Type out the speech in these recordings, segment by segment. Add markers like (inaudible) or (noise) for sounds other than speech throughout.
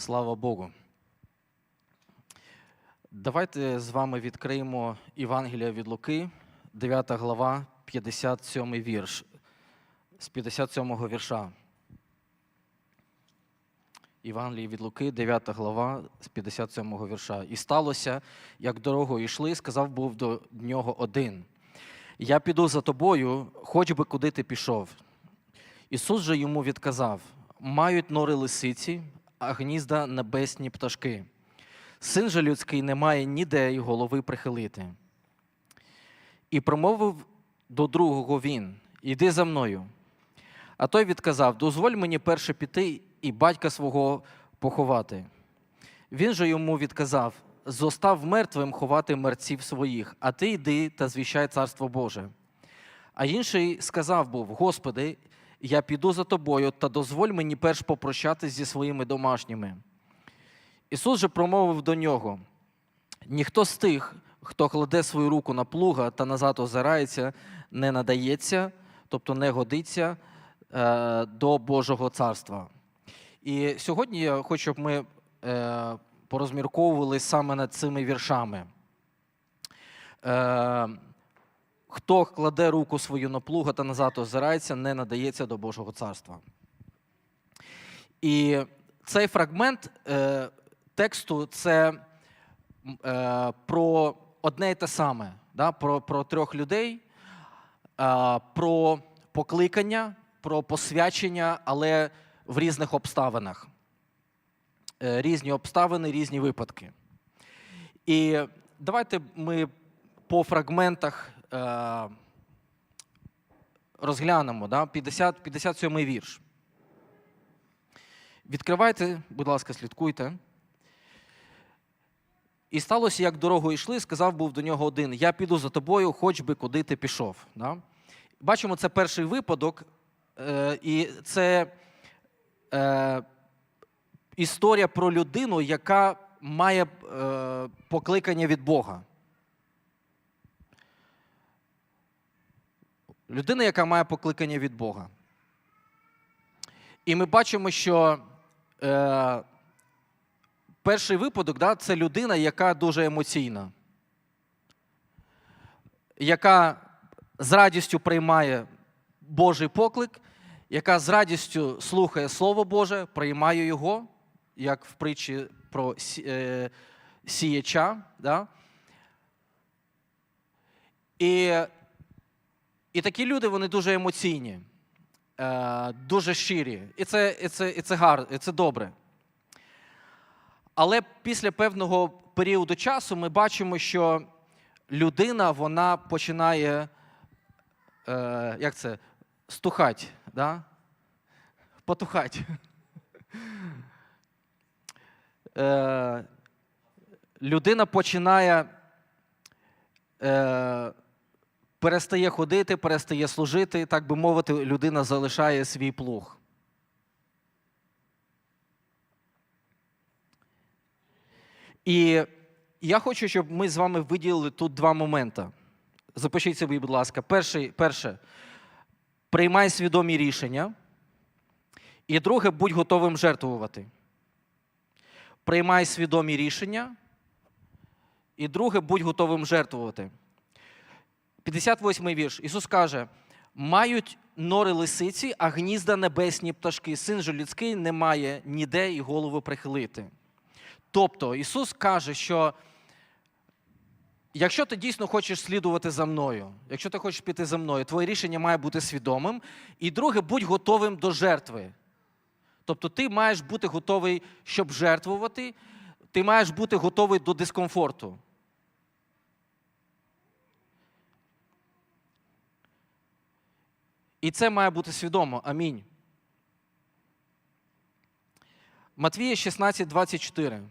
Слава Богу. Давайте з вами відкриємо Євангелія від Луки, 9 глава, 57 вірш. З 57 вірша. Євангелії від Луки, 9 глава, з 57 вірша. І сталося, як дорогою йшли, сказав був до нього один. Я піду за тобою, хоч би куди ти пішов. Ісус же йому відказав: мають нори лисиці, а гнізда небесні пташки. Син же людський не має ніде й голови прихилити. І промовив до другого він: Іди за мною. А той відказав: Дозволь мені перше піти і батька свого поховати. Він же йому відказав: Зостав мертвим ховати мерців своїх, а ти йди та звіщай царство Боже. А інший сказав був: Господи, я піду за тобою, та дозволь мені перш попрощатись зі своїми домашніми. Ісус же промовив до нього: ніхто з тих, хто кладе свою руку на плуга та назад озирається, не надається, тобто не годиться е, до Божого царства. І сьогодні я хочу, щоб ми е, порозмірковували саме над цими віршами. Хто кладе руку свою на плуга та назад озирається, не надається до Божого царства. І цей фрагмент е, тексту це е, про одне і те саме, да? про, про трьох людей, е, про покликання, про посвячення, але в різних обставинах. Е, різні обставини, різні випадки. І давайте ми по фрагментах розглянемо да? 50, 57 вірш. Відкривайте, будь ласка, слідкуйте. І сталося, як дорогою йшли, сказав був до нього один: Я піду за тобою, хоч би куди ти пішов. Да? Бачимо, це перший випадок, е, і це е, історія про людину, яка має е, покликання від Бога. Людина, яка має покликання від Бога. І ми бачимо, що е, перший випадок да, це людина, яка дуже емоційна, яка з радістю приймає Божий поклик, яка з радістю слухає Слово Боже, приймає його, як в притчі про е, сіяча. Да? І, і такі люди вони дуже емоційні, е, дуже щирі. І це, і це, і це гарно, і це добре. Але після певного періоду часу ми бачимо, що людина вона починає, е, як це, стухати, да? потухати. Е, людина починає, перестає ходити, перестає служити, так би мовити, людина залишає свій плуг. І я хочу, щоб ми з вами виділили тут два моменти. Запишіть собі, будь ласка. Перший, перше, приймай свідомі рішення. І друге, будь готовим жертвувати. Приймай свідомі рішення. І друге, будь готовим жертвувати. 58-й вірш. Ісус каже: мають нори лисиці, а гнізда небесні пташки. Син же людський не має ніде і голову прихилити. Тобто Ісус каже, що якщо ти дійсно хочеш слідувати за мною, якщо ти хочеш піти за мною, твоє рішення має бути свідомим. І друге, будь готовим до жертви. Тобто ти маєш бути готовий, щоб жертвувати, ти маєш бути готовий до дискомфорту. І це має бути свідомо. Амінь. Матвія 16, 24.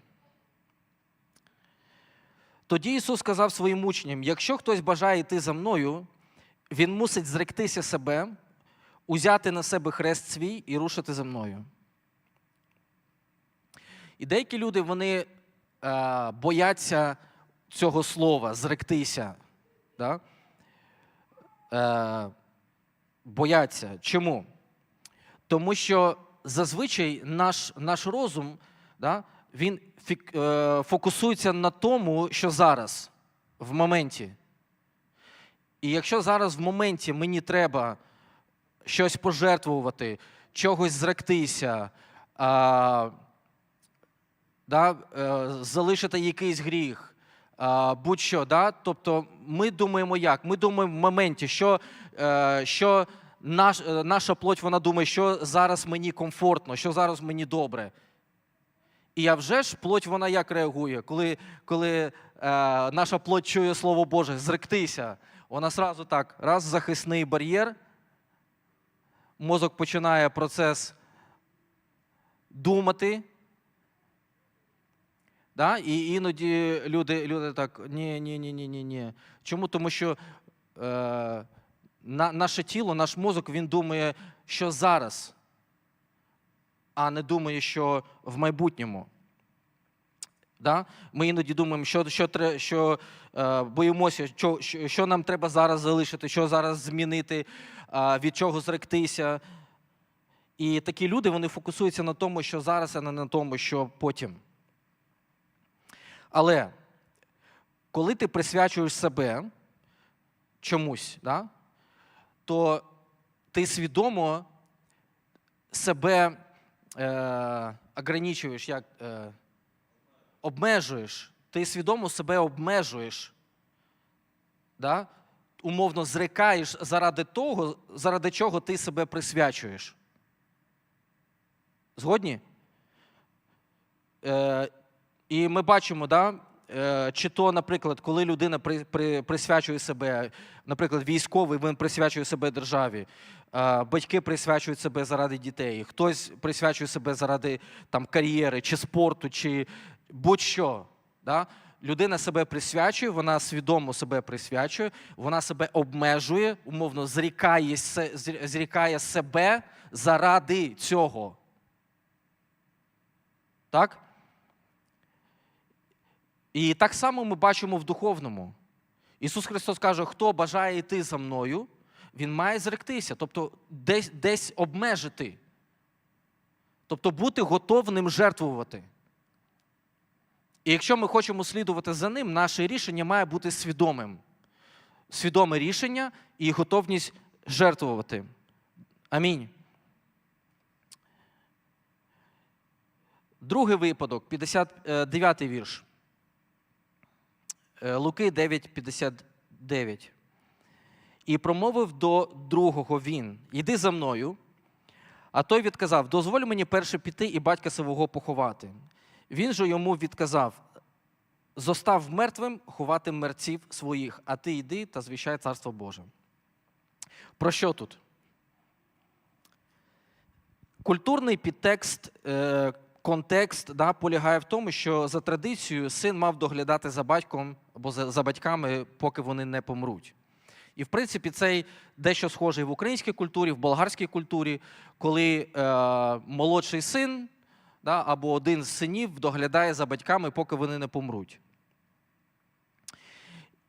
Тоді Ісус сказав своїм учням: якщо хтось бажає йти за мною, він мусить зректися себе, узяти на себе хрест свій і рушити за мною. І деякі люди вони е, бояться цього слова, зректися. Да? Е, бояться. Чому? Тому що зазвичай наш, наш розум да, він фік, е, фокусується на тому, що зараз, в моменті. І якщо зараз в моменті мені треба щось пожертвувати, чогось зректися, а, да, е, залишити якийсь гріх, будь-що. Да? Тобто ми думаємо як? Ми думаємо в моменті, що, е, що наш, е, наша плоть вона думає, що зараз мені комфортно, що зараз мені добре. І а вже ж плоть вона як реагує, коли, коли е, наша плоть чує Слово Боже, зректися. Вона сразу так, раз захисний бар'єр, мозок починає процес думати. Да? І іноді люди, люди так, ні, ні, ні, ні, ні, ні. Чому? Тому що е, на, наше тіло, наш мозок, він думає, що зараз, а не думає, що в майбутньому. Да? Ми іноді думаємо, що, що, що е, боїмося, що, що, що нам треба зараз залишити, що зараз змінити, е, від чого зректися. І такі люди вони фокусуються на тому, що зараз, а не на тому, що потім. Але коли ти присвячуєш себе чомусь, да, то ти свідомо себе е, ограничуєш, як, е, обмежуєш, ти свідомо себе обмежуєш, да? умовно зрикаєш заради того, заради чого ти себе присвячуєш. Згодні? Е, і ми бачимо, да, е, чи то, наприклад, коли людина при, при, присвячує себе, наприклад, військовий, він присвячує себе державі, е, батьки присвячують себе заради дітей, хтось присвячує себе заради там, кар'єри, чи спорту, чи будь-що. Да? Людина себе присвячує, вона свідомо себе присвячує, вона себе обмежує, умовно зрікає, зрікає себе заради цього. Так? І так само ми бачимо в духовному. Ісус Христос каже, хто бажає йти за мною, він має зректися, тобто десь, десь обмежити. Тобто бути готовним жертвувати. І якщо ми хочемо слідувати за ним, наше рішення має бути свідомим. Свідоме рішення і готовність жертвувати. Амінь. Другий випадок, 59 вірш. Е, Луки 9,59. І промовив до другого він: Іди за мною. А той відказав: Дозволь мені перше піти і батька свого поховати. Він же йому відказав: Зостав мертвим ховати мерців своїх, а ти йди та звіщай царство Боже. Про що тут? Культурний підтекст, е, контекст да, полягає в тому, що за традицією син мав доглядати за батьком або за, за батьками, поки вони не помруть. І в принципі, цей дещо схожий в українській культурі, в болгарській культурі, коли е, молодший син да, або один з синів доглядає за батьками, поки вони не помруть.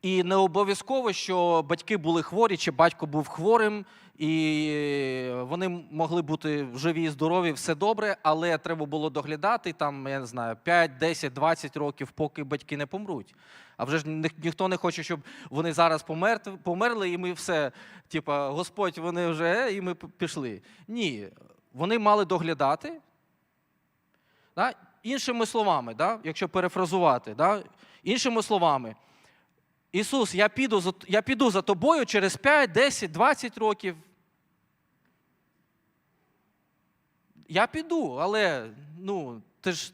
І не обов'язково, що батьки були хворі, чи батько був хворим, і вони могли бути живі і здорові, все добре, але треба було доглядати там, я не знаю, 5, 10, 20 років, поки батьки не помруть. А вже ж ні- ніхто не хоче, щоб вони зараз помер- померли, і ми все, типа, Господь, вони вже, е, і ми пішли. Ні, вони мали доглядати. Да? Іншими словами, да? якщо перефразувати, да? іншими словами, Ісус, я піду, я піду за тобою через 5, 10, 20 років. Я піду, але ну, ти ж.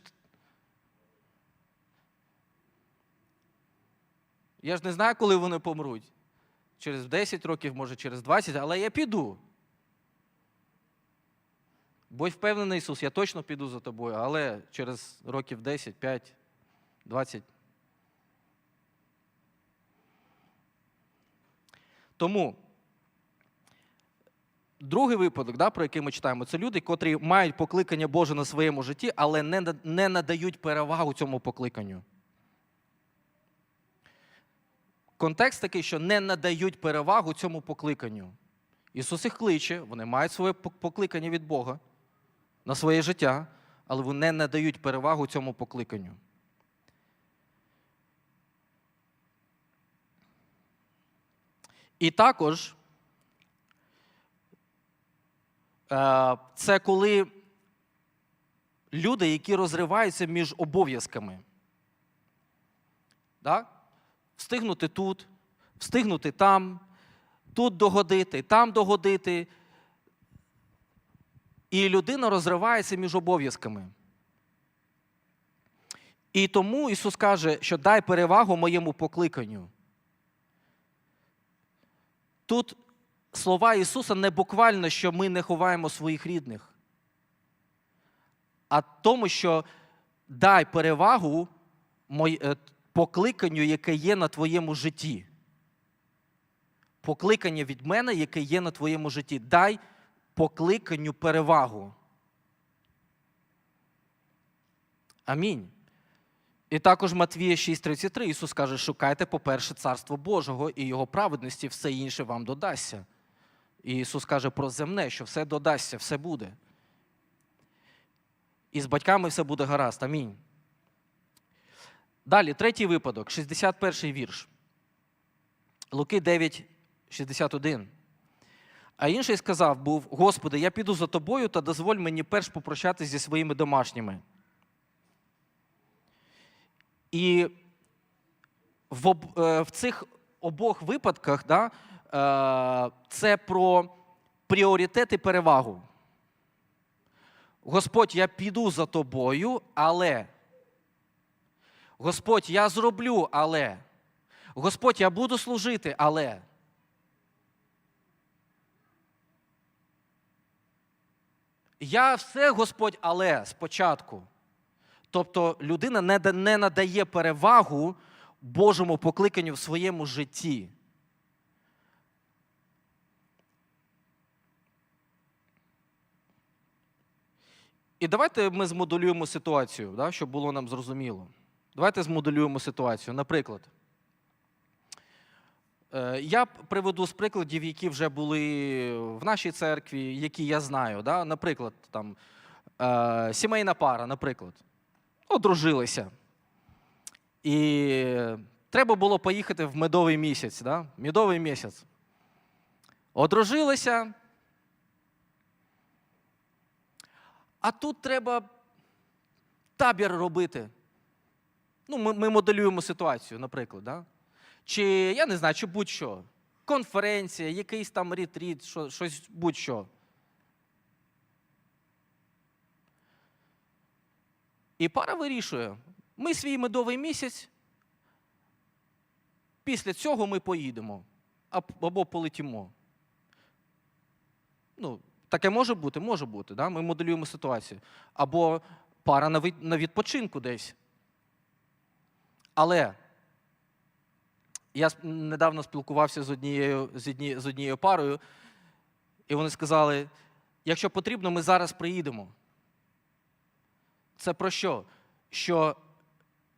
Я ж не знаю, коли вони помруть. Через 10 років, може, через 20, але я піду. Будь впевнений, Ісус, я точно піду за тобою, але через років 10, 5, 20. Тому другий випадок, да, про який ми читаємо, це люди, котрі мають покликання Боже на своєму житті, але не, не надають перевагу цьому покликанню. Контекст такий, що не надають перевагу цьому покликанню. Ісус їх кличе, вони мають своє покликання від Бога на своє життя, але вони не надають перевагу цьому покликанню. І також е, це коли люди, які розриваються між обов'язками. Да? Встигнути тут, встигнути там, тут догодити, там догодити. І людина розривається між обов'язками. І тому Ісус каже, що дай перевагу моєму покликанню. Тут слова Ісуса не буквально, що ми не ховаємо своїх рідних, а тому, що дай перевагу е, покликанню, яке є на твоєму житті. Покликання від мене, яке є на твоєму житті. Дай покликанню перевагу. Амінь. І також Матвія 6:33 Ісус каже: шукайте, по-перше, царство Божого і Його праведності, все інше вам додасться. І Ісус каже про земне, що все додасться, все буде. І з батьками все буде гаразд. Амінь. Далі, третій випадок, 61 вірш. Луки 9, 61. А інший сказав був: Господи, я піду за тобою та дозволь мені перш попрощатися зі своїми домашніми. І в, об, е, в цих обох випадках да, це про пріоритет і перевагу. Господь, я піду за тобою, але. Господь, я зроблю, але. Господь, я буду служити, але. Я все, Господь, але спочатку. Тобто людина не надає перевагу Божому покликанню в своєму житті. І давайте ми змоделюємо ситуацію, да, щоб було нам зрозуміло. Давайте змоделюємо ситуацію. Наприклад, е, я приведу з прикладів, які вже були в нашій церкві, які я знаю. Да? Наприклад, там, е, сімейна пара, наприклад, одружилися. І треба було поїхати в медовий місяць. Да? Медовий місяць. Одружилися. А тут треба табір робити. Ну, ми, ми моделюємо ситуацію, наприклад. Да? Чи я не знаю, чи будь-що. Конференція, якийсь там ретріт, що, щось будь-що. І пара вирішує: ми свій медовий місяць. Після цього ми поїдемо або полетімо. Ну, таке може бути, може бути. Да? Ми моделюємо ситуацію. Або пара на відпочинку десь. Але я недавно спілкувався з однією, з, одні, з однією парою, і вони сказали: якщо потрібно, ми зараз приїдемо. Це про що? Що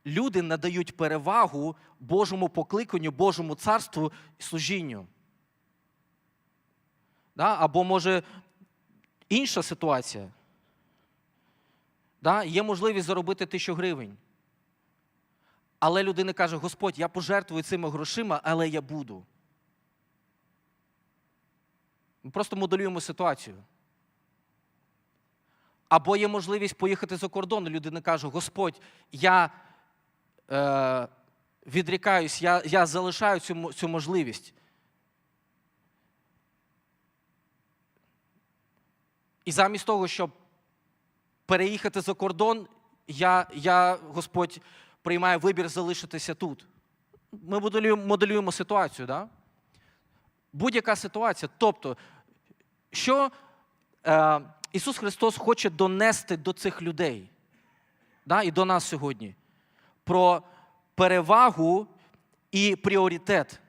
люди надають перевагу Божому покликанню, Божому царству і служінню. Да? Або може інша ситуація. Да? Є можливість заробити тисячу гривень. Але людина каже: Господь, я пожертвую цими грошима, але я буду. Ми просто моделюємо ситуацію. Або є можливість поїхати за кордон, людина каже: Господь, я е, відрікаюсь, я, я залишаю цю, цю можливість. І замість того, щоб переїхати за кордон, я, я Господь, приймаю вибір залишитися тут. Ми моделюємо, моделюємо ситуацію, да? Будь-яка ситуація. Тобто, що е, Ісус Христос хоче донести до цих людей да, і до нас сьогодні про перевагу і пріоритет.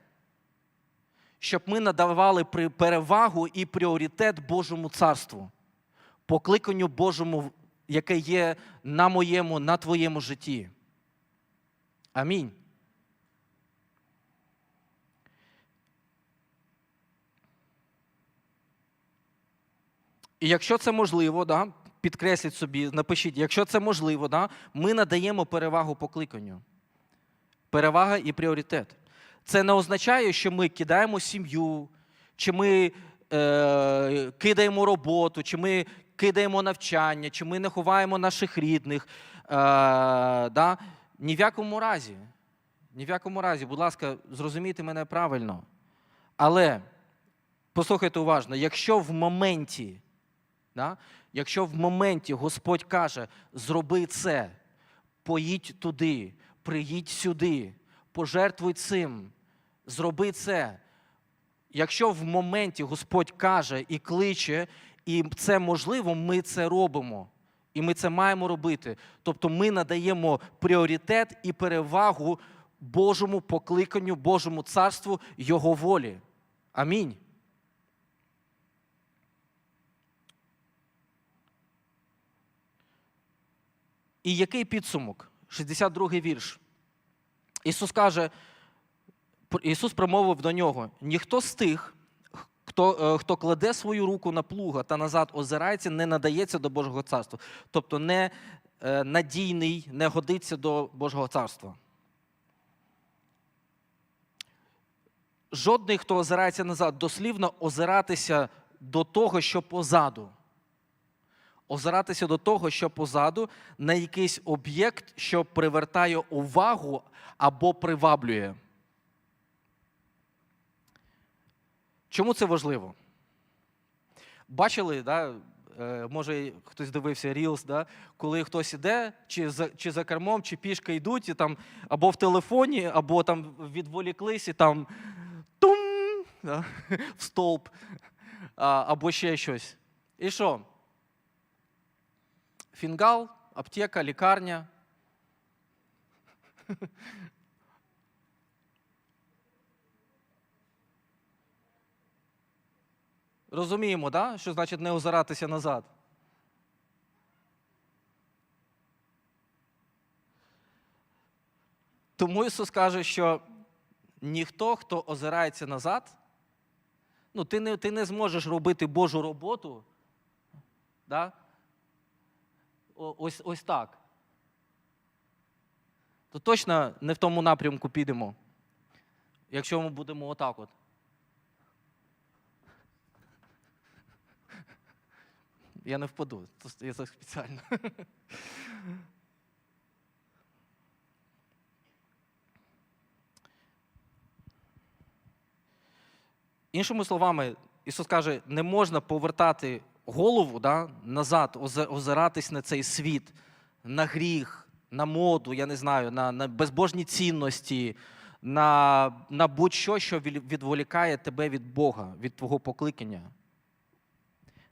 Щоб ми надавали перевагу і пріоритет Божому царству, покликанню Божому, яке є на моєму, на твоєму житті. Амінь. І якщо це можливо, да, підкресліть собі, напишіть, якщо це можливо, да, ми надаємо перевагу покликанню. Перевага і пріоритет. Це не означає, що ми кидаємо сім'ю, чи ми е, кидаємо роботу, чи ми кидаємо навчання, чи ми не ховаємо наших рідних. Е, да? Ні в якому разі. Ні в якому разі, будь ласка, зрозумійте мене правильно. Але послухайте уважно, якщо в моменті, да, якщо в моменті Господь каже, зроби це, поїдь туди, приїдь сюди, пожертвуй цим, зроби це. Якщо в моменті Господь каже і кличе, і це можливо, ми це робимо. І ми це маємо робити. Тобто ми надаємо пріоритет і перевагу Божому покликанню, Божому царству, Його волі. Амінь. І який підсумок? 62-й вірш. Ісус каже, Ісус промовив до нього: ніхто з тих, хто, е, хто кладе свою руку на плуга та назад озирається, не надається до Божого царства. Тобто не е, надійний, не годиться до Божого царства. Жодний, хто озирається назад, дослівно озиратися до того, що позаду. Озиратися до того, що позаду, на якийсь об'єкт, що привертає увагу або приваблює. Чому це важливо? Бачили, да, е, може хтось дивився Reels, да, коли хтось іде, чи за, чи за кермом, чи пішки йдуть, і там або в телефоні, або там відволіклись, і там тум да, (laughs) в стовп, або ще щось. І що? Фінгал, аптека, лікарня. (laughs) Розуміємо, да? що значить не озиратися назад. Тому Ісус каже, що ніхто, хто озирається назад, ну, ти не, ти не зможеш робити Божу роботу. Да? Ось, ось так. То точно не в тому напрямку підемо, якщо ми будемо отак от. Я не впаду, я так спеціально. (laughs) Іншими словами, Ісус каже, не можна повертати голову да, назад, озиратись на цей світ, на гріх, на моду, я не знаю, на, на безбожні цінності, на, на будь-що, що відволікає тебе від Бога, від твого покликання.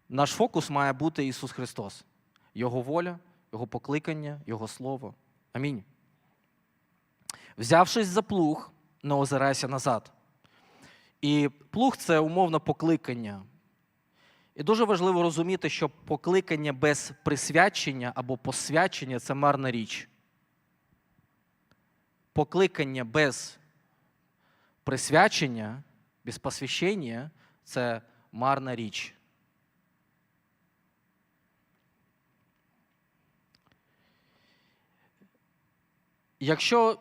Наш фокус має бути Ісус Христос, Його воля, Його покликання, Його Слово. Амінь. Взявшись за плуг, не озирайся назад. І плуг це умовно покликання. І дуже важливо розуміти, що покликання без присвячення або посвячення це марна річ. Покликання без присвячення, без посвящення це марна річ. Якщо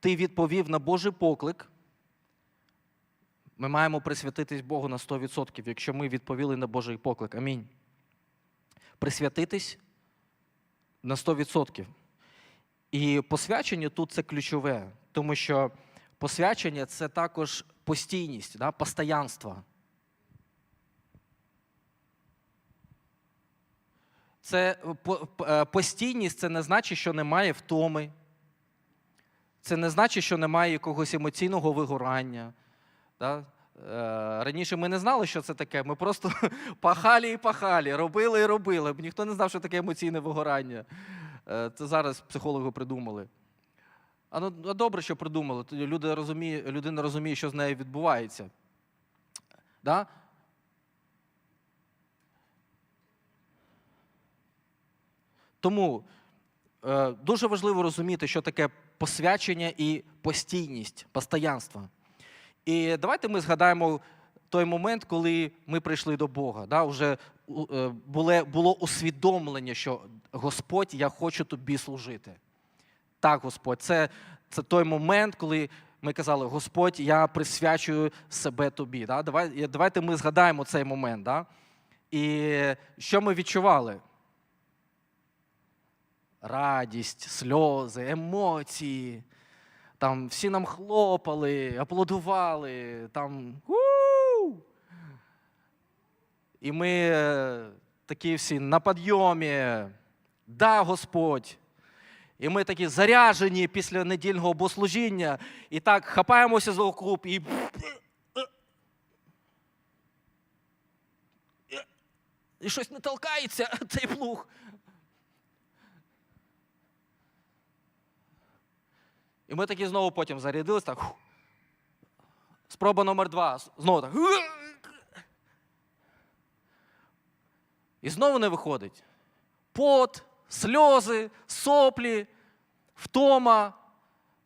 ти відповів на Божий поклик, ми маємо присвятитись Богу на 100%, якщо ми відповіли на Божий поклик. Амінь. Присвятитись на 100%. І посвячення тут це ключове, тому що посвячення це також постійність, да, постоянство. Це е, постійність це не значить, що немає втоми. Це не значить, що немає якогось емоційного вигорання. Да? Е, Раніше ми не знали, що це таке. Ми просто (laughs) пахалі і пахалі, робили і робили. Ніхто не знав, що таке емоційне вигорання. Е, Це зараз психологи придумали. А ну добре, що придумали. Люди розуміє, людина розуміє, що з нею відбувається. Да? Тому е, дуже важливо розуміти, що таке посвячення і постійність, постоянство. І давайте ми згадаємо той момент, коли ми прийшли до Бога. Да? Уже е, було, усвідомлення, що Господь, я хочу тобі служити. Так, Господь, це, це той момент, коли ми казали, Господь, я присвячую себе тобі. Да? Давай, давайте ми згадаємо цей момент. Да? І що ми відчували? Радість, сльози, емоції. Там всі нам хлопали, аплодували. Там, І ми е, такі всі на підйомі. Да, Господь. І ми такі заряжені після недільного богослужіння. І так хапаємося за окуп і. І щось не толкається, (laughs) цей плуг. І ми такі знову потім зарядились так. Спроба номер два. Знову так. І знову не виходить. Пот, сльози, соплі, втома,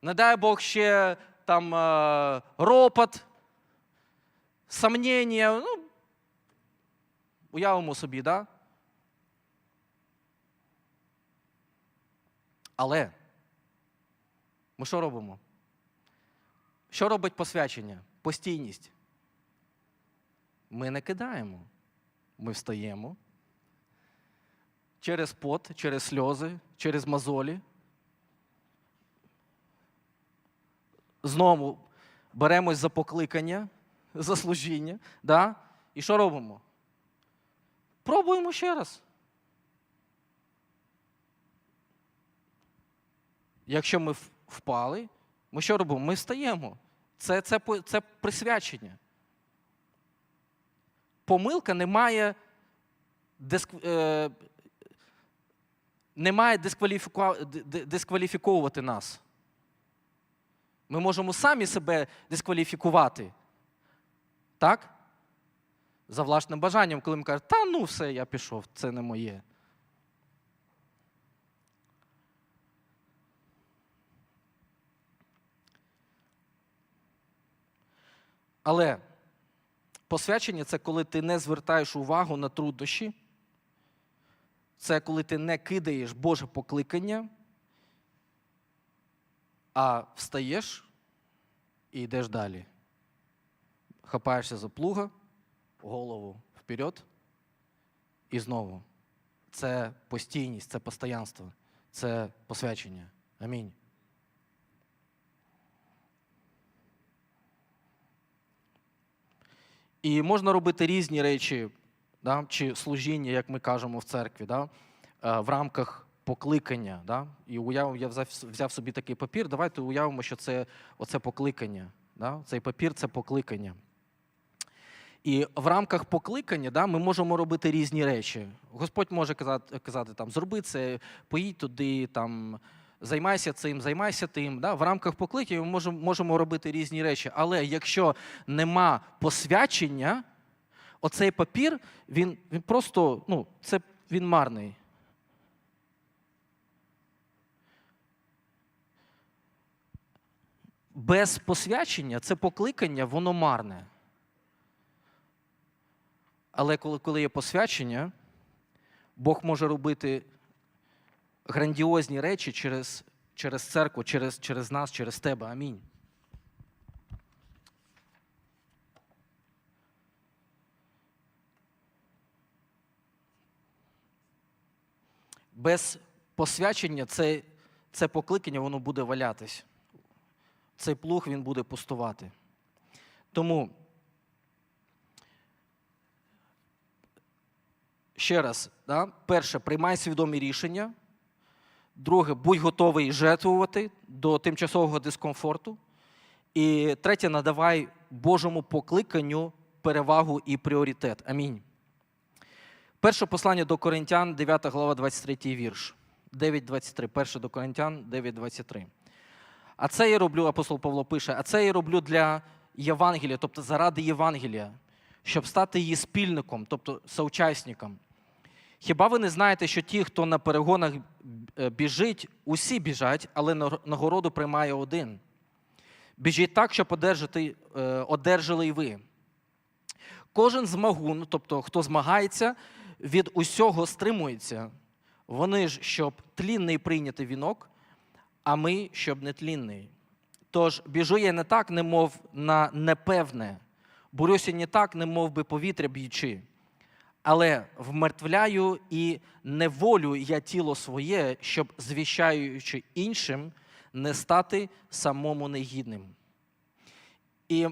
не дай Бог ще там е, ропот, сомнення. Ну, уявимо собі, да? Але ми що робимо? Що робить посвячення? Постійність. Ми не кидаємо. Ми встаємо через пот, через сльози, через мозолі. Знову беремось за покликання, за служіння. Да? І що робимо? Пробуємо ще раз. Якщо ми впали, ми що робимо? Ми встаємо. Це, це, це присвячення. Помилка не має, диск, е, не має дискваліфіку- дискваліфіковувати нас. Ми можемо самі себе дискваліфікувати. Так? За власним бажанням, коли ми кажемо, та ну все, я пішов, це не моє. Але посвячення це коли ти не звертаєш увагу на труднощі, це коли ти не кидаєш Боже покликання, а встаєш і йдеш далі. Хапаєшся за плуга, голову вперед і знову. Це постійність, це постоянство, це посвячення. Амінь. І можна робити різні речі, да, чи служіння, як ми кажемо в церкві, да, е, в рамках покликання. Да. І уяв, я взяв, взяв собі такий папір. Давайте уявимо, що це оце покликання. Да. Цей папір це покликання. І в рамках покликання да, ми можемо робити різні речі. Господь може казати, казати там, зроби це, поїдь туди, там, займайся цим, займайся тим. Да? В рамках покликання ми можемо, можемо робити різні речі. Але якщо нема посвячення, оцей папір, він, він просто ну, це, він марний. Без посвячення це покликання, воно марне. Але коли, коли є посвячення, Бог може робити грандіозні речі через, через церкву, через, через нас, через тебе. Амінь. Без посвячення це, це покликання, воно буде валятись. Цей плуг він буде пустувати. Тому. ще раз, да? перше, приймай свідомі рішення. Друге, будь готовий жертвувати до тимчасового дискомфорту. І третє, надавай Божому покликанню перевагу і пріоритет. Амінь. Перше послання до Коринтян, 9 глава, 23 вірш. 9.23. Перше до Коринтян, 9.23. А це я роблю, апостол Павло пише, а це я роблю для Євангелія, тобто заради Євангелія, щоб стати її спільником, тобто соучасником. Хіба ви не знаєте, що ті, хто на перегонах е, біжить, усі біжать, але нагороду приймає один? Біжіть так, щоб одержати, е, одержали й ви. кожен змагун, тобто хто змагається, від усього стримується. Вони ж, щоб тлінний прийняти вінок, а ми, щоб нетлінний. Тож біжу я не так, немов на непевне, борюся не так, немов би повітря б'ючи. Але вмертвляю і неволю я тіло своє, щоб, звіщаючи іншим, не стати самому негідним. І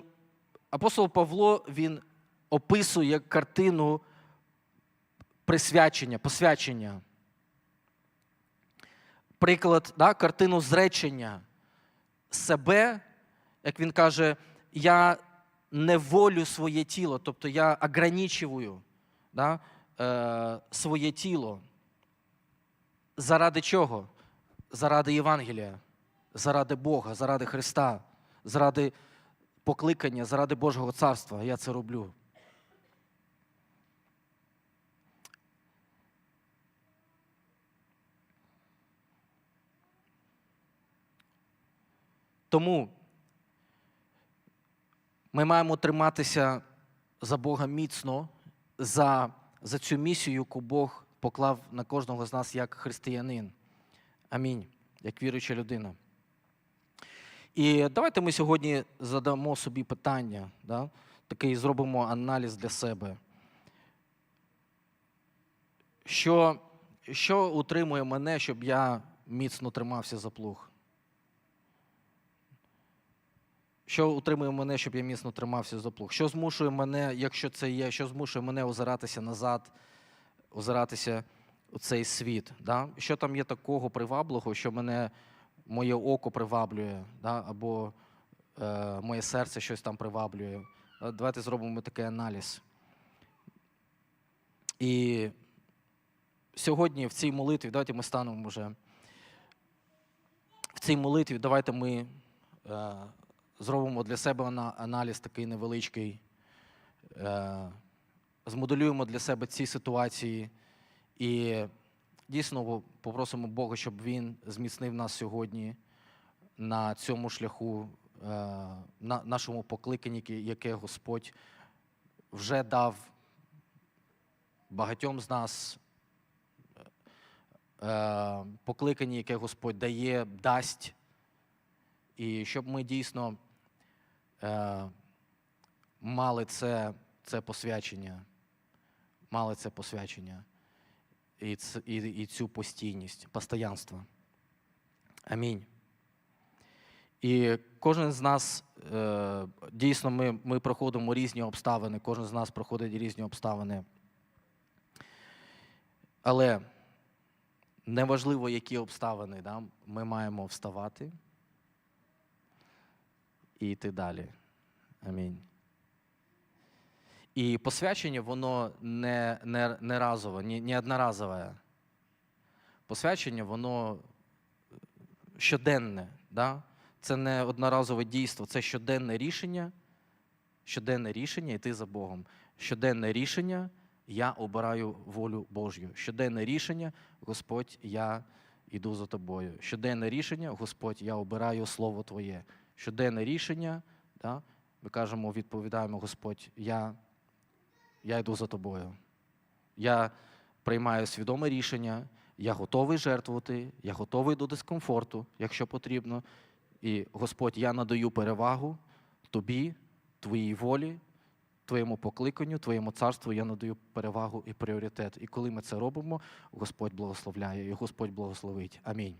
апостол Павло він описує картину присвячення, посвячення. Приклад, да, картину зречення себе, як він каже, я не волю своє тіло, тобто я ограничую да, е, своє тіло. Заради чого? Заради Євангелія, заради Бога, заради Христа, заради покликання, заради Божого царства. Я це роблю. Тому ми маємо триматися за Бога міцно, за, за цю місію, яку Бог поклав на кожного з нас як християнин. Амінь, як віруюча людина. І давайте ми сьогодні задамо собі питання, да? такий зробимо аналіз для себе. Що, що утримує мене, щоб я міцно тримався за плуг? Що утримує мене, щоб я міцно тримався за плуг? Що змушує мене, якщо це є, що змушує мене озиратися назад, озиратися у цей світ? Да? Що там є такого приваблого, що мене моє око приваблює, да? або е, моє серце щось там приваблює? Е, Давайте зробимо такий аналіз. І сьогодні в цій молитві, давайте ми станемо вже. В цій молитві давайте ми. Е, зробимо для себе аналіз такий невеличкий, е, змоделюємо для себе ці ситуації і дійсно попросимо Бога, щоб Він зміцнив нас сьогодні на цьому шляху, е, на нашому покликанні, яке- Господь вже дав багатьом з нас. е, Покликання, яке Господь дає, дасть і щоб ми дійсно мали це, це посвячення, мали це посвячення і, і, і цю постійність, постоянство. Амінь. І кожен з нас е, дійсно ми, ми проходимо різні обставини, кожен з нас проходить різні обставини. Але неважливо, які обставини, да, ми маємо вставати і йти далі. Амінь. І посвячення, воно не, не, не разове, не, не одноразове. Посвячення, воно щоденне. Да? Це не одноразове дійство, це щоденне рішення, щоденне рішення йти за Богом. Щоденне рішення я обираю волю Божю. Щоденне рішення, Господь, я йду за тобою. Щоденне рішення, Господь, я обираю Слово Твоє. Щоденне рішення, да, ми кажемо, відповідаємо, Господь, я, я йду за тобою. Я приймаю свідоме рішення, я готовий жертвувати, я готовий до дискомфорту, якщо потрібно. І Господь, я надаю перевагу тобі, твоїй волі, твоєму покликанню, твоєму царству я надаю перевагу і пріоритет. І коли ми це робимо, Господь благословляє, і Господь благословить. Амінь.